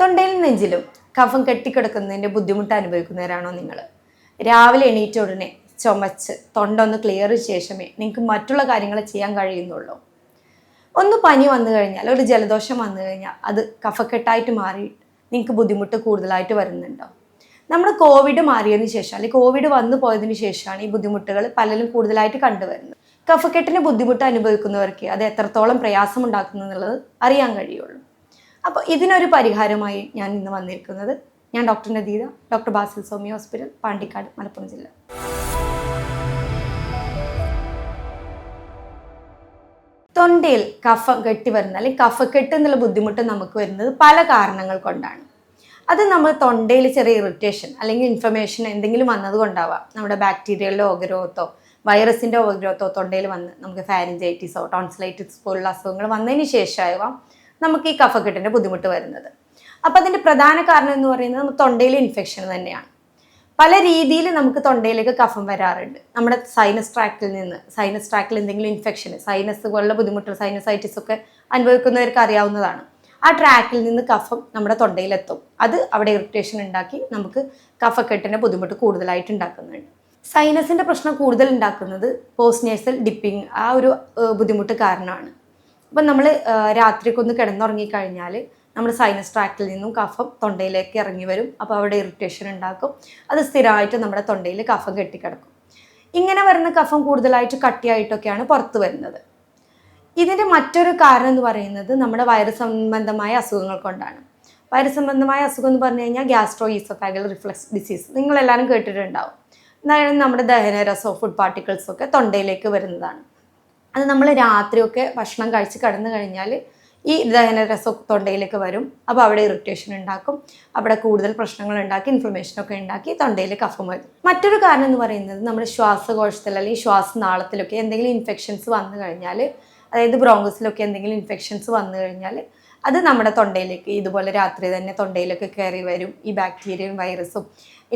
തൊണ്ടയിലും നെഞ്ചിലും കഫം കെട്ടിക്കിടക്കുന്നതിന്റെ ബുദ്ധിമുട്ട് അനുഭവിക്കുന്നവരാണോ നിങ്ങൾ? രാവിലെ എണീറ്റ ഉടനെ ചുമച്ച് തൊണ്ട ഒന്ന് ക്ലിയർ ശേഷമേ നിങ്ങൾക്ക് മറ്റുള്ള കാര്യങ്ങൾ ചെയ്യാൻ കഴിയുന്നുള്ളൂ. ഒന്ന് പനി വന്നു കഴിഞ്ഞാൽ ഒരു ജലദോഷം വന്നു കഴിഞ്ഞാൽ അത് കഫക്കെട്ടായിട്ട് മാറി നിങ്ങൾക്ക് ബുദ്ധിമുട്ട് കൂടുതലായിട്ട് വരുന്നുണ്ടോ? നമ്മൾ കോവിഡ് മാറിയതിന് ശേഷം അല്ലെങ്കിൽ കോവിഡ് വന്നു പോയതിന് ശേഷമാണ് ഈ ബുദ്ധിമുട്ടുകൾ പലരും കൂടുതലായിട്ട് കണ്ടുവരുന്നത്. കഫക്കെട്ടിന് ബുദ്ധിമുട്ട് അനുഭവിക്കുന്നവർക്ക് അത് എത്രത്തോളം പ്രയാസം ഉണ്ടാക്കുന്നു എന്നുള്ളത് അറിയാൻ കഴിയുള്ളൂ. അപ്പോൾ ഇതിനൊരു പരിഹാരമായി ഞാൻ ഇന്ന് വന്നിരിക്കുന്നത് ഞാൻ doctor Nadeetha doctor Basil Swamy hospital Pandikkad Malappuram ജില്ല. തൊണ്ടയിൽ കഫ കെട്ടി വരുന്ന അല്ലെങ്കിൽ കഫക്കെട്ട് എന്നുള്ള ബുദ്ധിമുട്ട് നമുക്ക് വരുന്നത് പല കാരണങ്ങൾ കൊണ്ടാണ്. അത് നമ്മൾ തൊണ്ടയിൽ ചെറിയ ഇറിറ്റേഷൻ അല്ലെങ്കിൽ ഇൻഫർമേഷൻ എന്തെങ്കിലും വന്നത് കൊണ്ടാവാം. നമ്മുടെ ബാക്ടീരിയകളുടെ ഓഗ്രഹത്തോ വൈറസിന്റെ ഓഗ്രഹത്തോ തൊണ്ടയിൽ വന്ന് നമുക്ക് ഫാരിഞ്ചൈറ്റിസോ ടോൺസിലൈറ്റിസ് പോലുള്ള അസുഖങ്ങൾ വന്നതിന് ശേഷമാവാം നമുക്ക് ഈ കഫക്കെട്ടിന്റെ ബുദ്ധിമുട്ട് വരുന്നത്. അപ്പം അതിന്റെ പ്രധാന കാരണം എന്ന് പറയുന്നത് നമുക്ക് തൊണ്ടയിലെ ഇൻഫെക്ഷൻ തന്നെയാണ്. പല രീതിയിൽ നമുക്ക് തൊണ്ടയിലേക്ക് കഫം വരാറുണ്ട്. നമ്മുടെ സൈനസ് ട്രാക്കിൽ നിന്ന് സൈനസ് ട്രാക്കിൽ എന്തെങ്കിലും ഇൻഫെക്ഷൻ സൈനസ് പോലുള്ള ബുദ്ധിമുട്ട് സൈനസൈറ്റിസ് ഒക്കെ അനുഭവിക്കുന്നവർക്ക് അറിയാവുന്നതാണ്. ആ ട്രാക്കിൽ നിന്ന് കഫം നമ്മുടെ തൊണ്ടയിലെത്തും. അത് അവിടെ ഇറിറ്റേഷൻ ഉണ്ടാക്കി നമുക്ക് കഫക്കെട്ടിന്റെ ബുദ്ധിമുട്ട് കൂടുതലായിട്ട് ഉണ്ടാക്കുന്നുണ്ട്. സൈനസിന്റെ പ്രശ്നം കൂടുതൽ ഉണ്ടാക്കുന്നത് പോസ്റ്റ് നേസൽ ഡിപ്പിങ് ആ ഒരു ബുദ്ധിമുട്ട് കാരണമാണ്. അപ്പം നമ്മൾ രാത്രിയൊക്കെ ഒന്ന് കിടന്നുറങ്ങിക്കഴിഞ്ഞാൽ നമ്മൾ സൈനസ് ട്രാക്റ്റിൽ നിന്നും കഫം തൊണ്ടയിലേക്ക് ഇറങ്ങി വരും. അപ്പോൾ അവിടെ ഇറിറ്റേഷൻ ഉണ്ടാക്കും. അത് സ്ഥിരമായിട്ട് നമ്മുടെ തൊണ്ടയിൽ കഫം കെട്ടിക്കിടക്കും. ഇങ്ങനെ വരുന്ന കഫം കൂടുതലായിട്ട് കട്ടിയായിട്ടൊക്കെയാണ് പുറത്ത് വരുന്നത്. ഇതിന്റെ മറ്റൊരു കാരണം എന്ന് പറയുന്നത് നമ്മുടെ വൈറസ് സംബന്ധമായ അസുഖങ്ങൾ കൊണ്ടാണ്. വൈറസ് സംബന്ധമായ അസുഖം എന്ന് പറഞ്ഞു കഴിഞ്ഞാൽ ഗ്യാസ്ട്രോ ഈസോഫാഗൽ റിഫ്ലക്സ് ഡിസീസ് നിങ്ങളെല്ലാവരും കേട്ടിട്ടുണ്ടാവും. നമ്മുടെ ദഹനരസോ ഫുഡ് പാർട്ടിക്കിൾസോ ഒക്കെ തൊണ്ടയിലേക്ക് വരുന്നതാണ്. അത് നമ്മൾ രാത്രിയൊക്കെ ഭക്ഷണം കഴിച്ച് കിടന്നു കഴിഞ്ഞാൽ ഈ ദഹന രസം തൊണ്ടയിലേക്ക് വരും. അപ്പോൾ അവിടെ ഇറിറ്റേഷൻ ഉണ്ടാക്കും. അവിടെ കൂടുതൽ പ്രശ്നങ്ങൾ ഉണ്ടാക്കി ഇൻഫ്ലമേഷനൊക്കെ ഉണ്ടാക്കി തൊണ്ടയിൽ കഫം വരും. മറ്റൊരു കാരണം എന്ന് പറയുന്നത് നമ്മുടെ ശ്വാസകോശത്തിൽ അല്ലെങ്കിൽ ശ്വാസനാളത്തിലൊക്കെ എന്തെങ്കിലും ഇൻഫെക്ഷൻസ് വന്നു കഴിഞ്ഞാൽ അതായത് ബ്രോങ്കസിലൊക്കെ എന്തെങ്കിലും ഇൻഫെക്ഷൻസ് വന്നു കഴിഞ്ഞാൽ അത് നമ്മുടെ തൊണ്ടയിലേക്ക് ഇതുപോലെ രാത്രി തന്നെ തൊണ്ടയിലൊക്കെ കയറി വരും. ഈ ബാക്ടീരിയയും വൈറസും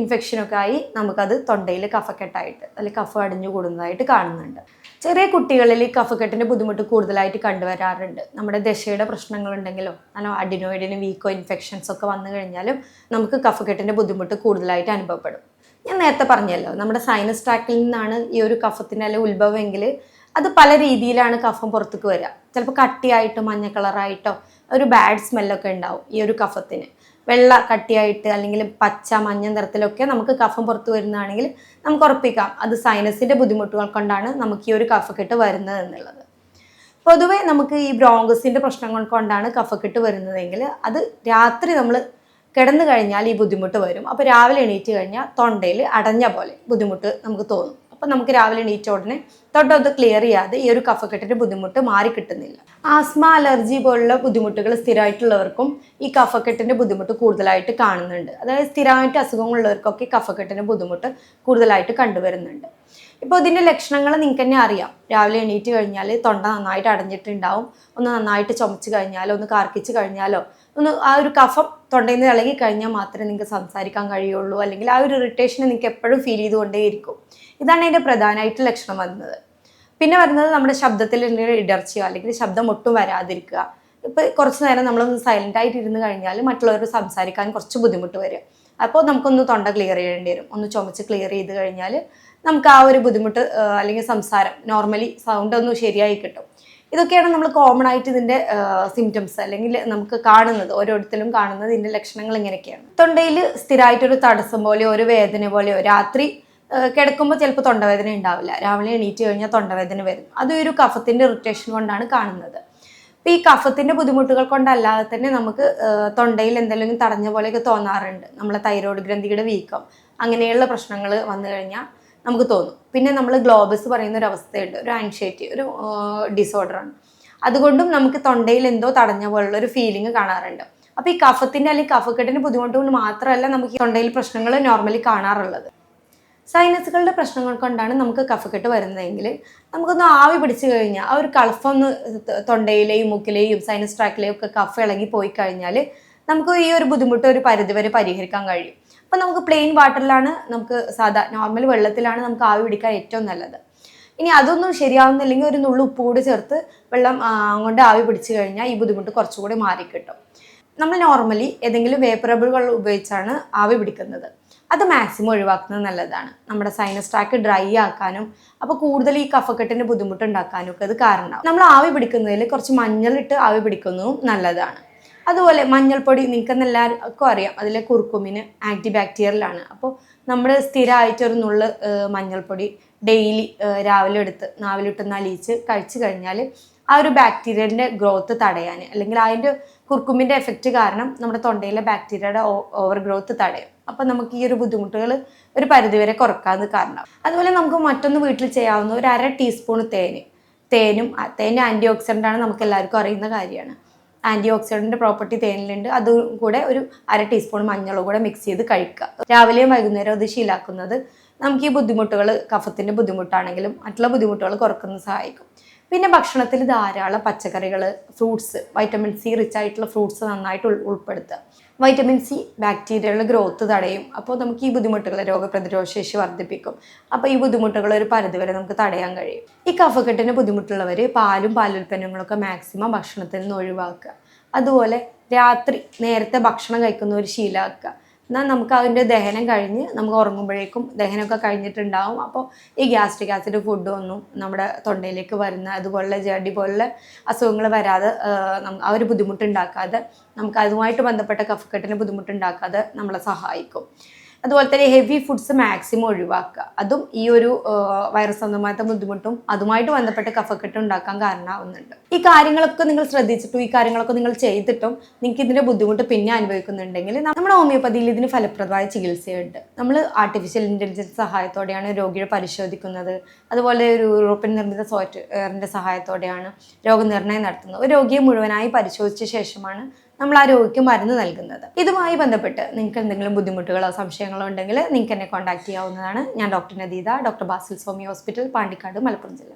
ഇൻഫെക്ഷനൊക്കെ ആയി നമുക്കത് തൊണ്ടയിൽ കഫക്കെട്ടായിട്ട് അല്ലെങ്കിൽ കഫ അടിഞ്ഞു കൂടുന്നതായിട്ട് കാണുന്നുണ്ട്. ചെറിയ കുട്ടികളിൽ ഈ കഫക്കെട്ടിന്റെ ബുദ്ധിമുട്ട് കൂടുതലായിട്ട് കണ്ടുവരാറുണ്ട്. നമ്മുടെ ദശയുടെ പ്രശ്നങ്ങളുണ്ടെങ്കിലോ അല്ല അഡിനോയിഡിന് വീക്കോ ഇൻഫെക്ഷൻസ് ഒക്കെ വന്നു കഴിഞ്ഞാലും നമുക്ക് കഫക്കെട്ടിന്റെ ബുദ്ധിമുട്ട് കൂടുതലായിട്ട് അനുഭവപ്പെടും. ഞാൻ നേരത്തെ പറഞ്ഞല്ലോ നമ്മുടെ സൈനസ് ട്രാക്കിൽ നിന്നാണ് ഈ ഒരു കഫത്തിന്റെ അല്ലെങ്കിൽ ഉത്ഭവമെങ്കിൽ അത് പല രീതിയിലാണ് കഫം പുറത്തേക്ക് വരിക. ചിലപ്പോൾ കട്ടിയായിട്ടോ മഞ്ഞ കളറായിട്ടോ ഒരു ബാഡ് സ്മെല്ലൊക്കെ ഉണ്ടാവും ഈ ഒരു കഫത്തിന്. വെള്ള കട്ടിയായിട്ട് അല്ലെങ്കിൽ പച്ച മഞ്ഞ നിറത്തിലൊക്കെ നമുക്ക് കഫം പുറത്തു വരുന്നതാണെങ്കിൽ നമുക്ക് ഉറപ്പിക്കാം. അത് സൈനസിന്റെ ബുദ്ധിമുട്ടുകൾ കൊണ്ടാണ് നമുക്ക് ഈ ഒരു കഫക്കെട്ട് വരുന്നത് എന്നുള്ളത്. പൊതുവെ നമുക്ക് ഈ ബ്രോങ്കസിന്റെ പ്രശ്നങ്ങൾ കൊണ്ടാണ് കഫക്കെട്ട് വരുന്നതെങ്കിൽ അത് രാത്രി നമ്മൾ കിടന്നു കഴിഞ്ഞാൽ ഈ ബുദ്ധിമുട്ട് വരും. അപ്പോൾ രാവിലെ എണീറ്റ് കഴിഞ്ഞാൽ തൊണ്ടയിൽ അടഞ്ഞ പോലെ ബുദ്ധിമുട്ട് നമുക്ക് തോന്നും. അപ്പോൾ നമുക്ക് രാവിലെ എണീറ്റ ഉടനെ തൊട്ടൊന്ന് ക്ലിയർ ചെയ്യാതെ ഈ ഒരു കഫക്കെട്ടിന്റെ ബുദ്ധിമുട്ട് മാറി കിട്ടുന്നില്ല. ആസ്മ അലർജി പോലുള്ള ബുദ്ധിമുട്ടുകൾ സ്ഥിരമായിട്ടുള്ളവർക്കും ഈ കഫക്കെട്ടിന്റെ ബുദ്ധിമുട്ട് കൂടുതലായിട്ട് കാണുന്നുണ്ട്. അതായത് സ്ഥിരമായിട്ട് അസുഖങ്ങളുള്ളവർക്കൊക്കെ കഫക്കെട്ടിന്റെ ബുദ്ധിമുട്ട് കൂടുതലായിട്ട് കണ്ടുവരുന്നുണ്ട്. ഇപ്പോൾ ഇതിന്റെ ലക്ഷണങ്ങൾ നിങ്ങൾക്ക് തന്നെ അറിയാം. രാവിലെ എണീറ്റ് കഴിഞ്ഞാൽ തൊണ്ട നന്നായിട്ട് അടഞ്ഞിട്ടുണ്ടാവും. ഒന്ന് നന്നായിട്ട് ചുമച്ച് കഴിഞ്ഞാലോ ഒന്ന് കാർക്കിച്ച് കഴിഞ്ഞാലോ ഒന്ന് ആ ഒരു കഫം തൊണ്ടയിൽ നിന്ന് ഇളകി കഴിഞ്ഞാൽ മാത്രമേ നിങ്ങൾക്ക് സംസാരിക്കാൻ കഴിയുള്ളൂ. അല്ലെങ്കിൽ ആ ഒരു ഇറിറ്റേഷൻ നിങ്ങൾക്ക് എപ്പോഴും ഫീൽ ചെയ്തുകൊണ്ടേയിരിക്കും. ഇതാണ് അതിന്റെ പ്രധാനമായിട്ട് ലക്ഷണം വരുന്നത്. പിന്നെ വരുന്നത് നമ്മുടെ ശബ്ദത്തിൽ ഇടർച്ചയോ അല്ലെങ്കിൽ ശബ്ദം ഒട്ടും വരാതിരിക്കുക. ഇപ്പോൾ കുറച്ച് നേരം നമ്മളൊന്ന് സൈലന്റ് ആയിട്ട് ഇരുന്ന് കഴിഞ്ഞാൽ മറ്റുള്ളവർ സംസാരിക്കാൻ കുറച്ച് ബുദ്ധിമുട്ട് വരും. അപ്പോൾ നമുക്കൊന്ന് തൊണ്ട ക്ലിയർ ചെയ്യേണ്ടി വരും. ഒന്ന് ചുമച്ച് ക്ലിയർ ചെയ്ത് കഴിഞ്ഞാൽ നമുക്ക് ആ ഒരു ബുദ്ധിമുട്ട് അല്ലെങ്കിൽ സംസാരം നോർമലി സൗണ്ട് ഒന്ന് ശരിയായി കിട്ടും. ഇതൊക്കെയാണ് നമ്മൾ കോമൺ ആയിട്ട് ഇതിന്റെ സിംറ്റംസ് അല്ലെങ്കിൽ നമുക്ക് കാണുന്നത്. ഓരോരുത്തരും കാണുന്നത് ഇതിന്റെ ലക്ഷണങ്ങൾ ഇങ്ങനെയൊക്കെയാണ്. തൊണ്ടയിൽ സ്ഥിരമായിട്ടൊരു തടസ്സം പോലെയോ ഒരു വേദന പോലെയോ രാത്രി കിടക്കുമ്പോൾ ചിലപ്പോൾ തൊണ്ടവേദന ഉണ്ടാവില്ല. രാവിലെ എണീറ്റ് കഴിഞ്ഞാൽ തൊണ്ടവേദന വരും. അത് ഒരു കഫത്തിന്റെ ഇറിറ്റേഷൻ കൊണ്ടാണ് കാണുന്നത്. അപ്പോൾ ഈ കഫത്തിന്റെ ബുദ്ധിമുട്ടുകൾ കൊണ്ടല്ലാതെ തന്നെ നമുക്ക് തൊണ്ടയിൽ എന്തെങ്കിലും തടഞ്ഞ പോലെയൊക്കെ തോന്നാറുണ്ട്. നമ്മളെ തൈറോയ്ഡ് ഗ്രന്ഥിയുടെ വീക്കം അങ്ങനെയുള്ള പ്രശ്നങ്ങൾ വന്നു കഴിഞ്ഞാൽ നമുക്ക് തോന്നും. പിന്നെ നമ്മൾ ഗ്ലോബസ് പറയുന്ന ഒരു അവസ്ഥയുണ്ട്. ഒരു ആൻഷൈറ്റി ഒരു ഡിസോർഡറാണ് അതുകൊണ്ടും നമുക്ക് തൊണ്ടയിൽ എന്തോ തടഞ്ഞ പോലുള്ള ഒരു ഫീലിംഗ് കാണാറുണ്ട്. അപ്പോൾ ഈ കഫത്തിന്റെ അല്ലെങ്കിൽ കഫക്കെട്ടിന്റെ ബുദ്ധിമുട്ട് കൊണ്ട് മാത്രമല്ല നമുക്ക് തൊണ്ടയിൽ പ്രശ്നങ്ങൾ നോർമലി കാണാറുള്ളത്. സൈനസുകളുടെ പ്രശ്നങ്ങൾ കൊണ്ടാണ് നമുക്ക് കഫക്കെട്ട് വരുന്നതെങ്കിൽ നമുക്കൊന്ന് ആവി പിടിച്ചു കഴിഞ്ഞാൽ ആ ഒരു കളഫൊന്ന് തൊണ്ടയിലെയും മൂക്കിലെയും സൈനസ് ട്രാക്കിലെയും ഒക്കെ കഫ് ഇളകി പോയി കഴിഞ്ഞാൽ നമുക്ക് ഈ ഒരു ബുദ്ധിമുട്ട് ഒരു പരിധിവരെ പരിഹരിക്കാൻ കഴിയും. അപ്പം നമുക്ക് പ്ലെയിൻ വാട്ടറിലാണ് നമുക്ക് സാധാ നോർമൽ വെള്ളത്തിലാണ് നമുക്ക് ആവി പിടിക്കാൻ ഏറ്റവും നല്ലത്. ഇനി അതൊന്നും ശരിയാവുന്നില്ലെങ്കിൽ ഒരു നുള്ളു ഉപ്പ് കൂടി ചേർത്ത് വെള്ളം അങ്ങോട്ട് ആവി പിടിച്ചു കഴിഞ്ഞാൽ ഈ ബുദ്ധിമുട്ട് കുറച്ചുകൂടി മാറിക്കിട്ടും. നമ്മൾ നോർമലി ഏതെങ്കിലും വേപ്പറബിളുകൾ ഉപയോഗിച്ചാണ് ആവി പിടിക്കുന്നത്. അത് മാക്സിമം ഒഴിവാക്കുന്നത് നല്ലതാണ്. നമ്മുടെ സൈനസ് ട്രാക്ക് ഡ്രൈ ആക്കാനും അപ്പോൾ കൂടുതൽ ഈ കഫക്കെട്ടിന് ബുദ്ധിമുട്ടുണ്ടാക്കാനും ഒക്കെ അത് കാരണമാണ് നമ്മൾ ആവി പിടിക്കുന്നതിൽ കുറച്ച് മഞ്ഞളിട്ട് ആവി പിടിക്കുന്നതും നല്ലതാണ്. അതുപോലെ മഞ്ഞൾപ്പൊടി നിങ്ങൾക്ക് എല്ലാവർക്കും അറിയാം അതിലെ കുറുക്കുമിന് ആന്റി ബാക്ടീരിയലാണ് അപ്പോൾ നമ്മൾ സ്ഥിരമായിട്ട് ഒരു നുള്ള് മഞ്ഞൾപ്പൊടി ഡെയിലി രാവിലെ എടുത്ത് നാവിലിട്ട് നലിയിച്ച് കഴിച്ചു കഴിഞ്ഞാൽ ആ ഒരു ബാക്ടീരിയലിന്റെ ഗ്രോത്ത് തടയാൻ അല്ലെങ്കിൽ അതിന്റെ കുർക്കുമിന്റെ എഫക്റ്റ് കാരണം നമ്മുടെ തൊണ്ടയിലെ ബാക്ടീരിയയുടെ ഓവർ ഗ്രോത്ത് തടയും. അപ്പം നമുക്ക് ഈ ഒരു ബുദ്ധിമുട്ടുകൾ ഒരു പരിധിവരെ കുറക്കാമെന്ന് കാരണം. അതുപോലെ നമുക്ക് മറ്റൊന്ന് വീട്ടിൽ ചെയ്യാവുന്ന ഒരു അര ടീസ്പൂൺ തേന്. തേനും തേൻ ആന്റി ഓക്സിഡന്റ് ആണ് നമുക്ക് എല്ലാവർക്കും അറിയുന്ന കാര്യമാണ്. ആന്റി ഓക്സിഡന്റ് പ്രോപ്പർട്ടി തേനിലുണ്ട്. അതും കൂടെ ഒരു അര ടീസ്പൂൺ മഞ്ഞളും കൂടെ മിക്സ് ചെയ്ത് കഴിക്കുക. രാവിലെയും വൈകുന്നേരം അത് ശീലാക്കുന്നത് നമുക്ക് ഈ ബുദ്ധിമുട്ടുകൾ കഫത്തിന്റെ ബുദ്ധിമുട്ടാണെങ്കിലും മറ്റുള്ള ബുദ്ധിമുട്ടുകൾ കുറക്കുന്ന സഹായിക്കും. പിന്നെ ഭക്ഷണത്തിൽ ധാരാളം പച്ചക്കറികൾ ഫ്രൂട്ട്സ് വൈറ്റമിൻ സി റിച്ച് ആയിട്ടുള്ള ഫ്രൂട്ട്സ് നന്നായിട്ട് ഉൾപ്പെടുത്തുക. വൈറ്റമിൻ സി ബാക്ടീരിയകളുടെ ഗ്രോത്ത് തടയും. അപ്പോൾ നമുക്ക് ഈ ബുദ്ധിമുട്ടുകൾ രോഗപ്രതിരോധ ശേഷി വർദ്ധിപ്പിക്കും. അപ്പോൾ ഈ ബുദ്ധിമുട്ടുകൾ ഒരു പരിധിവരെ നമുക്ക് തടയാൻ കഴിയും. ഈ കഫക്കെട്ടിന് ബുദ്ധിമുട്ടുള്ളവർ പാലും പാലുൽപ്പന്നങ്ങളൊക്കെ മാക്സിമം ഭക്ഷണത്തിൽ നിന്ന് ഒഴിവാക്കുക. അതുപോലെ രാത്രി നേരത്തെ ഭക്ഷണം കഴിക്കുന്ന ഒരു ശീലമാക്കുക. എന്നാൽ നമുക്ക് അതിന്റെ ദഹനം കഴിഞ്ഞ് നമുക്ക് ഉറങ്ങുമ്പോഴേക്കും ദഹനമൊക്കെ കഴിഞ്ഞിട്ടുണ്ടാവും. അപ്പോൾ ഈ ഗ്യാസ്ട്രിക് ആസിഡ് ഫുഡ് ഒന്നും നമ്മുടെ തൊണ്ടയിലേക്ക് വരുന്ന അതുപോലുള്ള ജഡി പോലുള്ള അസുഖങ്ങൾ വരാതെ ആ ഒരു ബുദ്ധിമുട്ടുണ്ടാക്കാതെ നമുക്ക് അതുമായിട്ട് ബന്ധപ്പെട്ട കഫക്കെട്ടിന് ബുദ്ധിമുട്ടുണ്ടാക്കാതെ നമ്മളെ സഹായിക്കും. അതുപോലെ തന്നെ ഹെവി ഫുഡ്സ് മാക്സിമം ഒഴിവാക്കുക. അതും ഈ ഒരു വൈറസ് സംബന്ധമായ ബുദ്ധിമുട്ടും അതുമായിട്ട് ബന്ധപ്പെട്ട് കഫക്കെട്ട് ഉണ്ടാക്കാൻ കാരണമാവുന്നുണ്ട്. ഈ കാര്യങ്ങളൊക്കെ നിങ്ങൾ ശ്രദ്ധിച്ചിട്ടും ഈ കാര്യങ്ങളൊക്കെ നിങ്ങൾ ചെയ്തിട്ടും നിങ്ങൾക്ക് ഇതിന്റെ ബുദ്ധിമുട്ട് പിന്നെ അനുഭവിക്കുന്നുണ്ടെങ്കിൽ നമ്മുടെ ഹോമിയോപ്പതിയിൽ ഇതിന് ഫലപ്രദമായ ചികിത്സയുണ്ട്. നമ്മൾ ആർട്ടിഫിഷ്യൽ ഇന്റലിജൻസ് സഹായത്തോടെയാണ് രോഗിയെ പരിശോധിക്കുന്നത്. അതുപോലെ ഒരു യൂറോപ്യൻ നിർമ്മിത സോഫ്റ്റ്വെയറിന്റെ സഹായത്തോടെയാണ് രോഗനിർണയം നടത്തുന്നത്. ഒരു രോഗിയെ മുഴുവനായി പരിശോധിച്ച ശേഷമാണ് നമ്മൾ ആ രോഗിക്ക് മരുന്ന് നൽകുന്നത്. ഇതുമായി ബന്ധപ്പെട്ട് നിങ്ങൾക്ക് എന്തെങ്കിലും ബുദ്ധിമുട്ടുകളോ സംശയങ്ങളോ ഉണ്ടെങ്കിൽ നിങ്ങൾക്ക് എന്നെ കോൺടാക്ട് ചെയ്യാവുന്നതാണ്. ഞാൻ doctor Nadeetha doctor Basil Swamy hospital Pandikkad Malappuram ജില്ല.